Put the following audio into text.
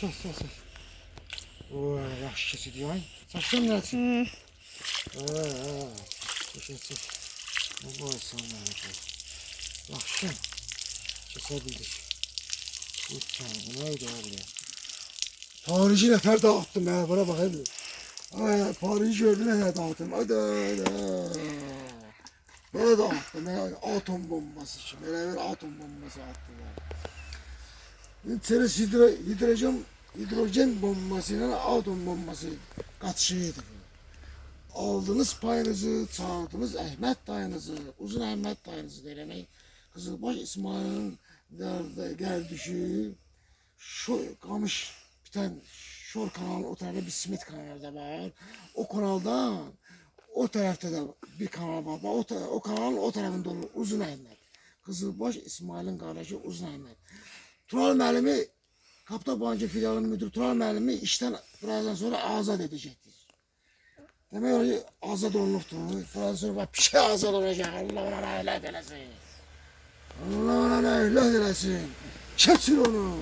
çək, çək, çək. Oy, yaxşı keçidi ay. Çəksən nəsin? Hı. Hə, hə. Çək, çək. Ne boysan nədir? Yaxşı. Keçə bildik. Lütfen, neydi öyle? Paris'i nefer dağıttım ya, bana bak hadi. Ay, Paris'i gördün nefer dağıttım. Hadi, hadi. Böyle dağıttım ya, atom bombası. Böyle bir atom bombası attılar. Teres hidro, hidrojen, hidrojen bombasıyla atom bombası katışıydı. Aldınız payınızı, çaldınız Əhməd dayınızı, uzun Əhməd dayınızı demək. Qızılbaş İsmail'in nerede gəldişi, şu qamış biten Şor kanalı o tarafta bir Smith kanalı da var. O kanaldan o tarafta da bir kanal var. O, o kanalın o tarafında olur Uzun Əhməd. Qızılbaş İsmail'in qardaşı Uzun Əhməd. Tural müəllimi Kaptan Bankı filialının müdürü Tural müəllimi işten birazdan sonra azad edecektir. Demek öyle azad olunuptur. Birazdan sonra bak bir şey azad olacak. Allah ona rahmet eylesin. Allah ona rahmet eylesin. Keçir onu.